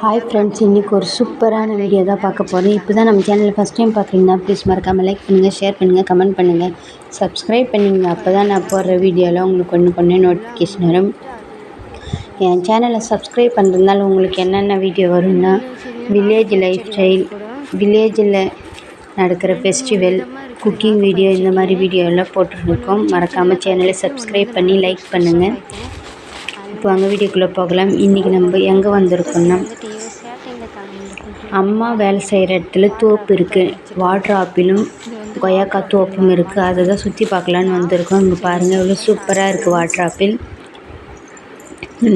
Hi friends இன்றைக்கி ஒரு சூப்பரான வீடியோ தான் பார்க்க போகிறேன் இப்போ தான் நம்ம சேனலில் ஃபஸ்ட் டைம் பார்க்குறீங்கன்னா ப்ளீஸ் மறக்காமல் லைக் பண்ணுங்கள் ஷேர் பண்ணுங்கள் கமெண்ட் பண்ணுங்கள் சப்ஸ்கிரைப் பண்ணிங்க அப்போ தான் நான் போடுற வீடியோவில் உங்களுக்கு ஒன்று கொண்டு நோட்டிஃபிகேஷன் வரும். என் சேனலை சப்ஸ்கிரைப் பண்ணுறதுனால உங்களுக்கு என்னென்ன வீடியோ வரும்னா வில்லேஜ் லைஃப் ஸ்டைல் வில்லேஜில் நடக்கிற ஃபெஸ்டிவல் குக்கிங் வீடியோ இந்த மாதிரி வீடியோ எல்லாம் போட்டுருக்கோம் மறக்காமல் சேனலை சப்ஸ்கிரைப் பண்ணி லைக் பண்ணுங்கள் இப்போ அங்கே வீடியோக்குள்ளே போகலாம். இன்றைக்கி நம்ம எங்கே வந்திருக்கோம்னா அம்மா வேலை செய்கிற இடத்துல தோப்பு இருக்குது வாட்டர் ஆப்பிளும் கொய்யாக்கா தோப்பும் இருக்குது அதை தான் சுற்றி பார்க்கலான்னு வந்திருக்கோம். இங்கே பாருங்கள் எவ்வளோ சூப்பராக இருக்குது வாட்டர் ஆப்பிள்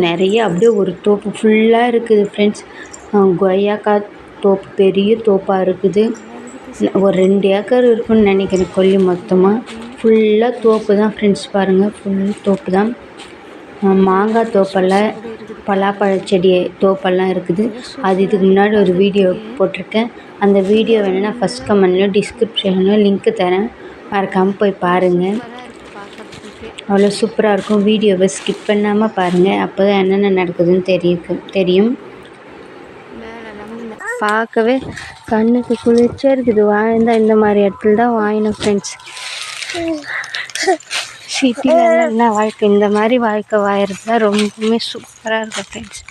நிறைய அப்படியே ஒரு தோப்பு ஃபுல்லாக இருக்குது ஃப்ரெண்ட்ஸ் கொய்யாக்கா தோப்பு பெரிய தோப்பாக இருக்குது. ஒரு ரெண்டு ஏக்கர் இருக்குன்னு நினைக்கிறேன் கொல்லி மொத்தமாக ஃபுல்லாக தோப்பு தான் ஃப்ரெண்ட்ஸ் பாருங்கள் ஃபுல் தோப்பு தான். மாங்காய் தோப்பெல்லாம் பலாப்பழ செடி தோப்பெல்லாம் இருக்குது. அது இதுக்கு முன்னாடி ஒரு வீடியோ போட்டிருக்கேன். அந்த வீடியோ வேணும்னா ஃபஸ்ட் கமெண்ட்லையும் டிஸ்கிரிப்ஷன்லையும் லிங்க்கு தரேன். மறக்காமல் போய் பாருங்கள் அவ்வளோ சூப்பராக இருக்கும். வீடியோவை ஸ்கிப் பண்ணாமல் பாருங்கள் அப்போ தான் என்னென்ன நடக்குதுன்னு தெரியும் தெரியும். பார்க்கவே கண்ணுக்கு குளிர்ச்சியாக இருக்குது. வாழ்ந்தால் இந்த மாதிரி இடத்துல தான் வாங்கினோம் ஃப்ரெண்ட்ஸ் சிட்டியில் என்ன வாழ்க்கை இந்த மாதிரி வாழ்க்கை வாழறது தான் ரொம்பவுமே சூப்பராக இருக்கும் ஃப்ரெண்ட்ஸ்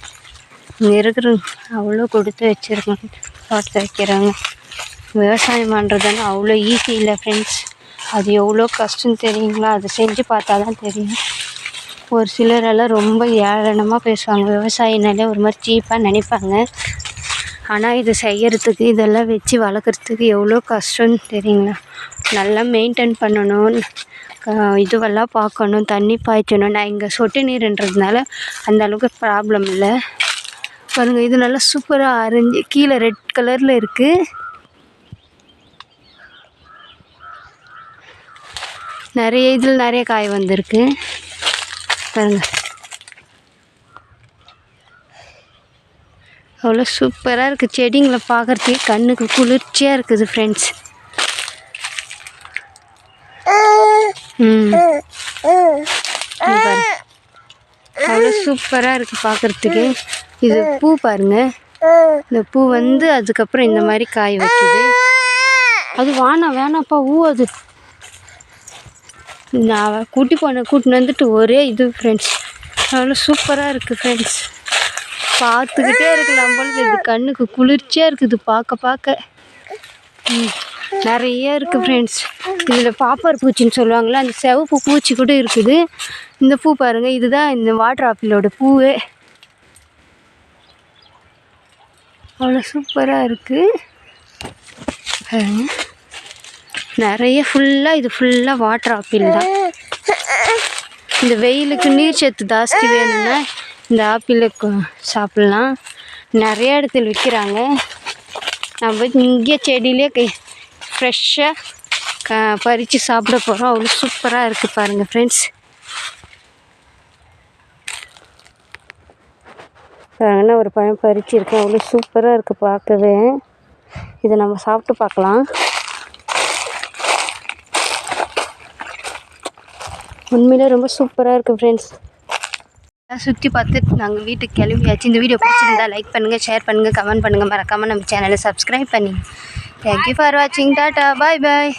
இங்கே இருக்கிற அவ்வளோ கொடுத்து வச்சுருக்கோம் தோட்டத்தை வைக்கிறாங்க. விவசாயம் பண்ணுறதுனா அவ்வளோ ஈஸி இல்லை ஃப்ரெண்ட்ஸ் அது எவ்வளோ கஷ்டம் தெரியுங்களா? அதை செஞ்சு பார்த்தா தான் தெரியும். ஒரு சிலரெல்லாம் ரொம்ப ஏளனமாக பேசுவாங்க. விவசாயினாலே ஒரு மாதிரி சீப்பாக நினைப்பாங்க. ஆனால் இது செய்யறதுக்கு இதெல்லாம் வச்சு வளர்க்குறதுக்கு எவ்வளோ கஷ்டம்னு தெரியுங்களா? நல்லா மெயின்டைன் பண்ணணும். இதுவெல்லாம் பார்க்கணும். தண்ணி பாய்ச்சணும். நான் இங்கே சொட்டு நீருன்றதுனால அந்த அளவுக்கு ப்ராப்ளம் இல்லை. பாருங்கள் இது நல்லா சூப்பராக அரைஞ்சி கீழே ரெட் கலரில் இருக்குது நிறைய இதில் நிறைய காய் வந்திருக்கு. பாருங்கள் அவ்வளோ சூப்பராக இருக்குது செடிங்களை பார்க்குறதுக்கே கண்ணுக்கு குளிர்ச்சியாக இருக்குது ஃப்ரெண்ட்ஸ் அவ்வளோ சூப்பராக இருக்குது பார்க்குறதுக்கு. இது பூ பாருங்க. இந்த பூ வந்து அதுக்கப்புறம் இந்த மாதிரி காய் வைக்குது. அது வேணாம் வேணாம்ப்பா ஊ அது. நான் கூட்டி போன கூட்டின்னு வந்துட்டு ஒரே இது ஃப்ரெண்ட்ஸ் அவ்வளோ சூப்பராக இருக்குது ஃப்ரெண்ட்ஸ் பார்த்துக்கிட்டே இருக்கலாம் போல இது கண்ணுக்கு குளிர்ச்சியாக இருக்குது. பார்க்க பார்க்க. நிறைய இருக்குது ஃப்ரெண்ட்ஸ் இதில் பாப்பார் பூச்சின்னு சொல்லுவாங்களே அந்த சிவப்பு பூச்சி கூட இருக்குது. இந்த பூ பாருங்கள் இதுதான் இந்த வாட்டர் ஆப்பிளோட பூவே. அவ்வளோ சூப்பராக இருக்குது நிறைய ஃபுல்லாக இது ஃபுல்லாக வாட்டர் ஆப்பிள் தான். இந்த வெயிலுக்கு நீர் சத்து ஜாஸ்தி வேணும்னா இந்த ஆப்பிள் சாப்பிட்லாம். நிறைய இடத்துல விற்கிறாங்க நம்ம இங்கே செடியிலே கை ஃப்ரெஷ்ஷாக பறித்து சாப்பிட போகிறோம் அவ்வளோ சூப்பராக இருக்குது பாருங்கள் ஃப்ரெண்ட்ஸ் பாருங்கன்னா ஒரு பழம் பறிச்சிருக்கேன். அவ்வளோ சூப்பராக இருக்குது பார்க்கவே. இதை நம்ம சாப்பிட்டு பார்க்கலாம். உண்மையிலே ரொம்ப சூப்பராக இருக்குது ஃப்ரெண்ட்ஸ் சுற்றி பார்த்துட்டு நாங்கள் வீட்டுக்கு கிளம்பியாச்சு. இந்த வீடியோ பிடிச்சிருந்தா லைக் பண்ணுங்கள் ஷேர் பண்ணுங்கள் கமெண்ட் பண்ணுங்கள் மறக்காமல் நம்ம சேனலை சப்ஸ்கிரைப் பண்ணி தேங்க்யூ ஃபார் வாட்சிங் டாட்டா பாய் பாய்.